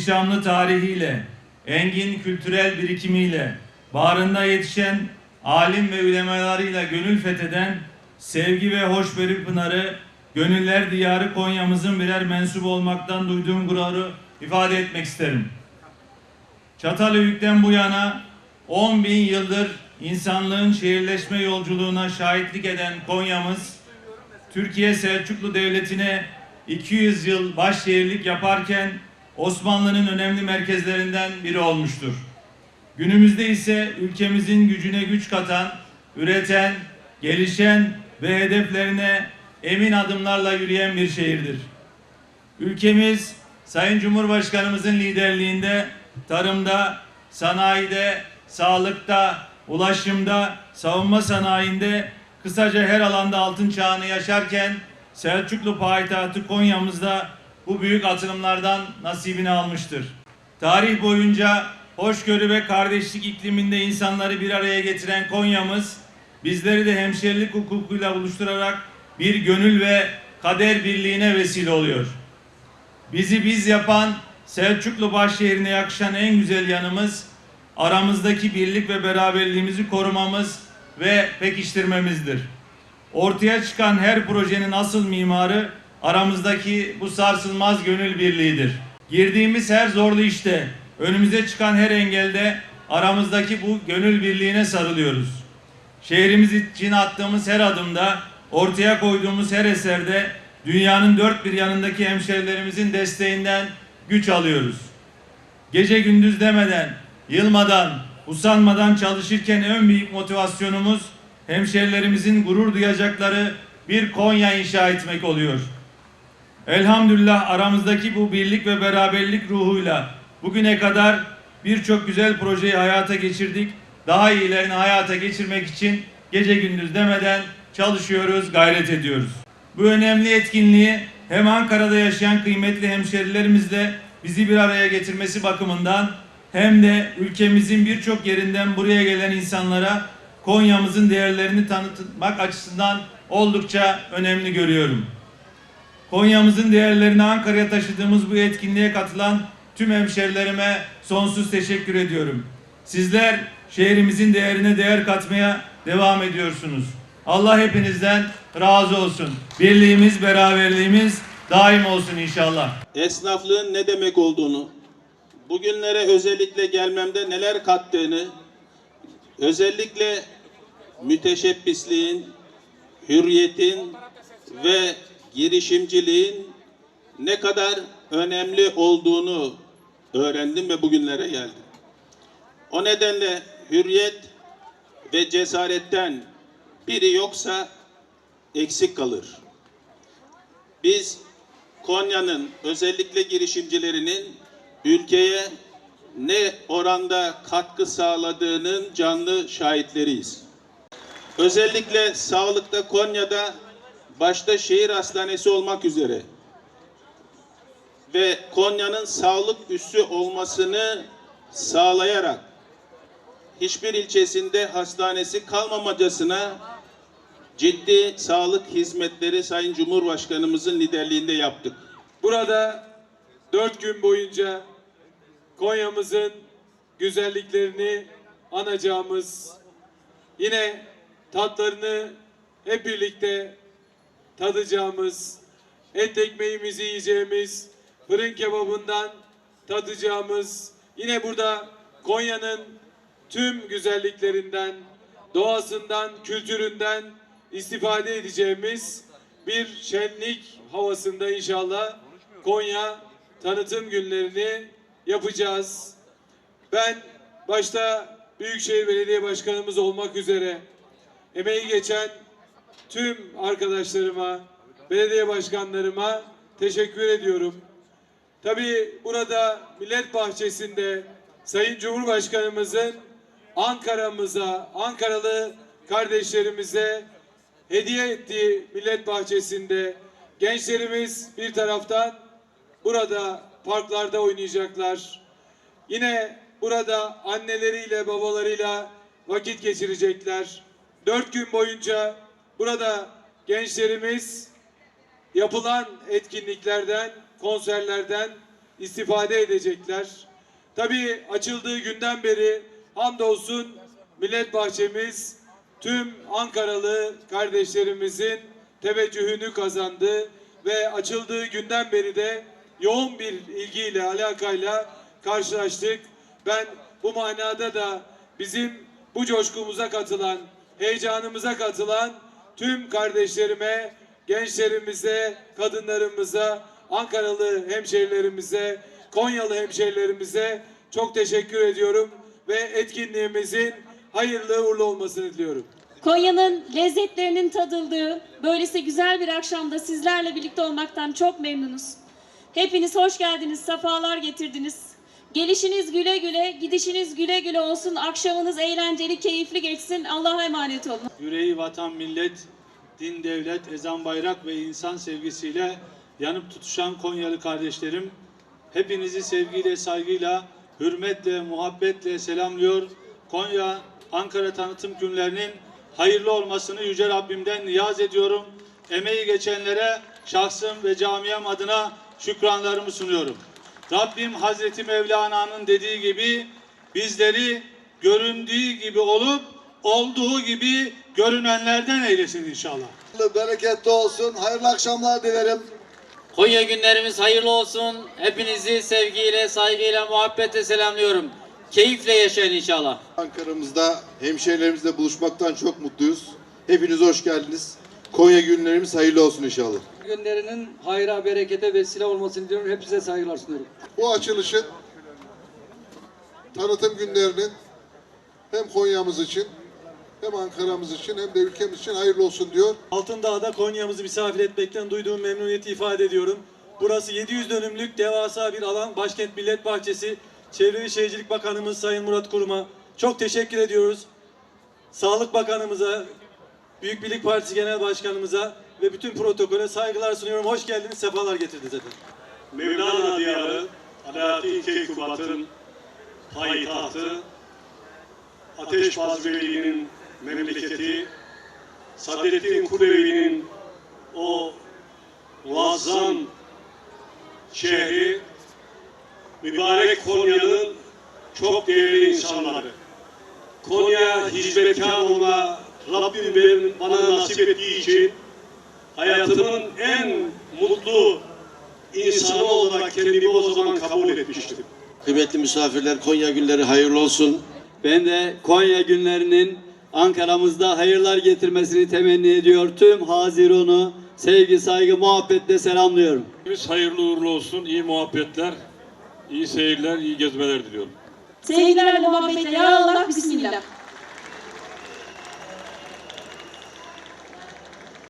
İhtişamlı tarihiyle, engin kültürel birikimiyle, bağrında yetişen alim ve ulemalarıyla gönül fetheden sevgi ve hoşberi pınarı, gönüller diyarı Konya'mızın birer mensubu olmaktan duyduğum gururu ifade etmek isterim. Çatalhöyük'ten bu yana 10 bin yıldır insanlığın şehirleşme yolculuğuna şahitlik eden Konya'mız, Türkiye Selçuklu Devleti'ne 200 yıl başşehirlik yaparken Osmanlı'nın önemli merkezlerinden biri olmuştur. Günümüzde ise ülkemizin gücüne güç katan, üreten, gelişen ve hedeflerine emin adımlarla yürüyen bir şehirdir. Ülkemiz Sayın Cumhurbaşkanımızın liderliğinde tarımda, sanayide, sağlıkta, ulaşımda, savunma sanayinde kısaca her alanda altın çağını yaşarken Selçuklu payitahtı Konya'mızda bu büyük atılımlardan nasibini almıştır. Tarih boyunca hoşgörü ve kardeşlik ikliminde insanları bir araya getiren Konya'mız bizleri de hemşerilik hukukuyla buluşturarak bir gönül ve kader birliğine vesile oluyor. Bizi biz yapan Selçuklu Başşehir'ine yakışan en güzel yanımız aramızdaki birlik ve beraberliğimizi korumamız ve pekiştirmemizdir. Ortaya çıkan her projenin asıl mimarı aramızdaki bu sarsılmaz gönül birliğidir. Girdiğimiz her zorlu işte, önümüze çıkan her engelde aramızdaki bu gönül birliğine sarılıyoruz. Şehrimiz için attığımız her adımda, ortaya koyduğumuz her eserde dünyanın dört bir yanındaki hemşerilerimizin desteğinden güç alıyoruz. Gece gündüz demeden, yılmadan, usanmadan çalışırken en büyük motivasyonumuz hemşerilerimizin gurur duyacakları bir Konya inşa etmek oluyor. Elhamdülillah aramızdaki bu birlik ve beraberlik ruhuyla bugüne kadar birçok güzel projeyi hayata geçirdik. Daha iyilerini hayata geçirmek için gece gündüz demeden çalışıyoruz, gayret ediyoruz. Bu önemli etkinliği hem Ankara'da yaşayan kıymetli hemşerilerimizle bizi bir araya getirmesi bakımından hem de ülkemizin birçok yerinden buraya gelen insanlara Konya'mızın değerlerini tanıtmak açısından oldukça önemli görüyorum. Konya'mızın değerlerini Ankara'ya taşıdığımız bu etkinliğe katılan tüm hemşerilerime sonsuz teşekkür ediyorum. Sizler şehrimizin değerine değer katmaya devam ediyorsunuz. Allah hepinizden razı olsun. Birliğimiz, beraberliğimiz daim olsun inşallah. esnaflığın ne demek olduğunu, bugünlere özellikle gelmemde neler kattığını, özellikle müteşebbisliğin, hürriyetin ve girişimciliğin ne kadar önemli olduğunu öğrendim ve bugünlere geldim. O nedenle hürriyet ve cesaretten biri yoksa eksik kalır. Biz Konya'nın özellikle girişimcilerinin ülkeye ne oranda katkı sağladığının canlı şahitleriyiz. Özellikle sağlıkta Konya'da başta şehir hastanesi olmak üzere ve Konya'nın sağlık üssü olmasını sağlayarak hiçbir ilçesinde hastanesi kalmamacasına ciddi sağlık hizmetleri Sayın Cumhurbaşkanımızın liderliğinde yaptık. Burada dört gün boyunca Konya'mızın güzelliklerini anacağımız, yine tatlarını hep birlikte tadacağımız, et ekmeğimizi yiyeceğimiz, fırın kebabından tadacağımız, yine burada Konya'nın tüm güzelliklerinden, doğasından, kültüründen istifade edeceğimiz bir şenlik havasında inşallah Konya tanıtım günlerini yapacağız. Ben başta Büyükşehir Belediye Başkanımız olmak üzere emeği geçen tüm arkadaşlarıma, belediye başkanlarıma teşekkür ediyorum. Tabii burada Millet Bahçesi'nde Sayın Cumhurbaşkanımızın Ankara'mıza, Ankaralı kardeşlerimize hediye ettiği Millet Bahçesi'nde gençlerimiz bir taraftan burada parklarda oynayacaklar. Yine burada anneleriyle babalarıyla vakit geçirecekler. Dört gün boyunca burada gençlerimiz yapılan etkinliklerden, konserlerden istifade edecekler. Tabii açıldığı günden beri hamdolsun Millet Bahçemiz tüm Ankaralı kardeşlerimizin teveccühünü kazandı ve açıldığı günden beri de yoğun bir ilgiyle, alakayla karşılaştık. Ben bu manada da bizim bu coşkumuza katılan, heyecanımıza katılan tüm kardeşlerime, gençlerimize, kadınlarımıza, Ankaralı hemşehrilerimize, Konyalı hemşehrilerimize çok teşekkür ediyorum ve etkinliğimizin hayırlı uğurlu olmasını diliyorum. Konya'nın lezzetlerinin tadıldığı böylesi güzel bir akşamda sizlerle birlikte olmaktan çok memnunuz. Hepiniz hoş geldiniz, sefalar getirdiniz. Gelişiniz güle güle, gidişiniz güle güle olsun. Akşamınız eğlenceli, keyifli geçsin. Allah'a emanet olun. Yüreği vatan, millet, din, devlet, ezan, bayrak ve insan sevgisiyle yanıp tutuşan Konyalı kardeşlerim, hepinizi sevgiyle, saygıyla, hürmetle, muhabbetle selamlıyor. Konya, Ankara tanıtım günlerinin hayırlı olmasını Yüce Rabbimden niyaz ediyorum. Emeği geçenlere şahsım ve camiam adına şükranlarımı sunuyorum. Rabbim Hazreti Mevlana'nın dediği gibi bizleri göründüğü gibi olup olduğu gibi görünenlerden eylesin inşallah. Bereketli olsun. Hayırlı akşamlar dilerim. Konya günlerimiz hayırlı olsun. Hepinizi sevgiyle, saygıyla, muhabbetle selamlıyorum. Keyifle yaşayın inşallah. Ankara'mızda hemşehrilerimizle buluşmaktan çok mutluyuz. Hepiniz hoş geldiniz. Konya günlerimiz hayırlı olsun inşallah. Günlerinin hayra, berekete vesile olmasını diliyorum. Hepinize saygılar sunuyorum. Bu açılışın tanıtım günlerinin hem Konya'mız için hem Ankara'mız için hem de ülkemiz için hayırlı olsun diyor. Altındağ'da Konya'mızı misafir etmekten duyduğum memnuniyeti ifade ediyorum. Burası 700 dönümlük devasa bir alan. Başkent Millet Bahçesi. Çevre ve Şehircilik Bakanımız Sayın Murat Kurum'a çok teşekkür ediyoruz. Sağlık Bakanımıza, Büyük Birlik Partisi Genel Başkanımıza ve bütün protokole saygılar sunuyorum. Hoş geldiniz, sefalar getirdiniz efendim. Mevlana diyarı Alaaddin Keykubat'ın payitahtı, Ateşbaz Veli'nin memleketi, Sadettin Kulevi'nin o muazzam şehri, mübarek Konya'nın çok değerli insanları. Konya hizmetkar olma Rabbim benim- bana nasip ettiği için hayatımın en mutlu insanı olarak kendimi o zaman kabul etmiştim. Kıymetli misafirler Konya günleri hayırlı olsun. Ben de Konya günlerinin Ankara'mızda hayırlar getirmesini temenni ediyor. Tüm Haziran'ı sevgi, saygı, muhabbetle selamlıyorum. Hayırlı uğurlu olsun, iyi muhabbetler, iyi seyirler, iyi gezmeler diliyorum. Sevgilerle, muhabbetle. Ya Allah, Bismillah.